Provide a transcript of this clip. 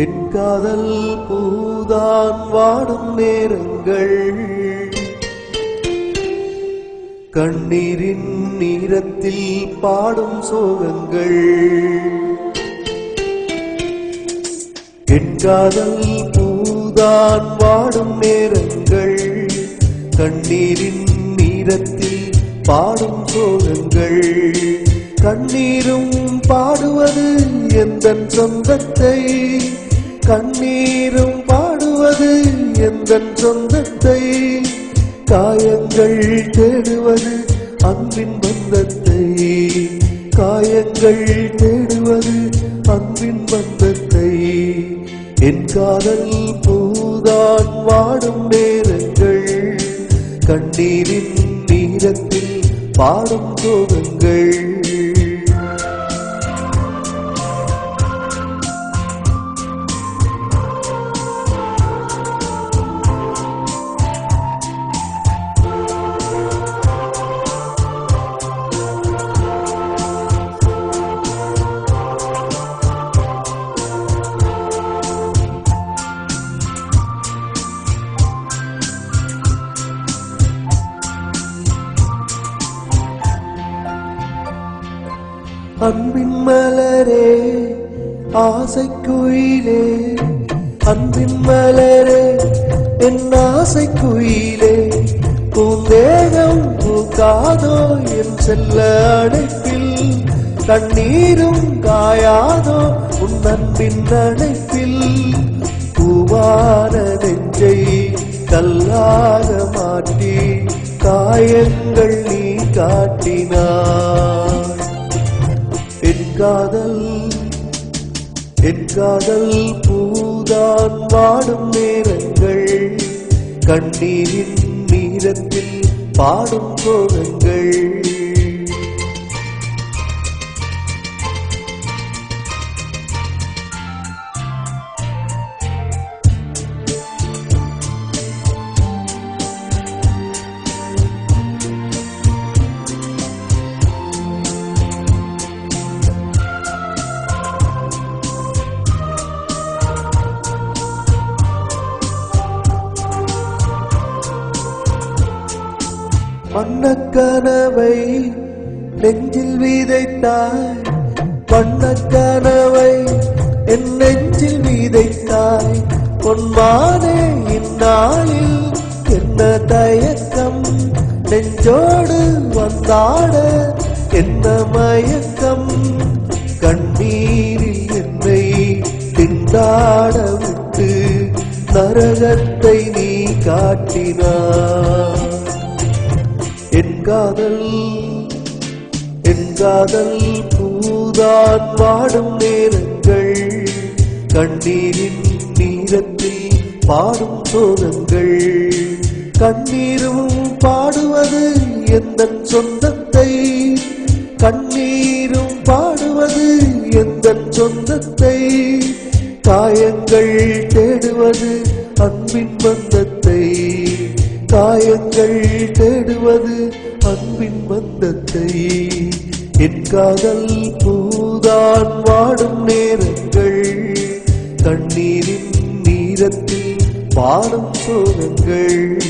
என் காதல் பூதான் வாடும் நேரங்கள். கண்ணீரின் நீரத்தில் பாடும் சோகங்கள். என் காதல் பூதான் வாடும் நேரங்கள். கண்ணீரின் நீரத்தில் பாடும் சோகங்கள். கண்ணீரும் பாடுவது எந்த சொந்தத்தை? கண்ணீரும் பாடுவது எந்த சொந்தத்தை? காயங்கள் தேடுவது அன்பின் பந்தத்தை. காயங்கள் தேடுவது அன்பின் பந்தத்தை. என் காதல் பூதான் வாடும் நேரங்கள். கண்ணீரின் நீரத்தில் பாடும் கோபங்கள் அன்பின் மலரே ஆசை குயிலே அன்பின் மலரே என் ஆசை குயிலே பூந்தேகம் பூக்காதோ என் செல்ல அடைப்பில் கண்ணீரும் காயாதோ உன் அன்பின் அடைப்பில் பூவான நெஞ்சை கல்லாக மாற்றி காயங்கள் நீ காட்டினார் காதல். என் காதல் பூதான் வாடும் நேரங்கள். கண்ணீரின் நீரத்தில் பாடும் கோலங்கள் வண்ணக்கனவை நெஞ்சில் விதைத்தாய். வண்ணக்கனவை என் நெஞ்சில் விதைத்தாய். பொன்மானே இந்நாளில் என்ன தயக்கம்? நெஞ்சோடு வந்தாட என்ன மயக்கம்? கண்ணீரில் என்னை திண்டாட விட்டு நரகத்தை நீ காட்டினார் காதல் என் காதல் பூதான் பாடும் நேரங்கள் கண்ணீரின் நீரத்தில் பாடும் சோகங்கள். கண்ணீரும் பாடுவது எந்த சொந்தத்தை? கண்ணீரும் பாடுவது எந்த சொந்தத்தை? காயங்கள் தேடுவது அன்பின் பந்தத்தை. காயங்கள் தேடுவது அன்பின் பந்தத்தை என் காதல் பூதான் வாடும் நேரங்கள். கண்ணீரின் நீரத்தில் பாடும் சோகங்கள்.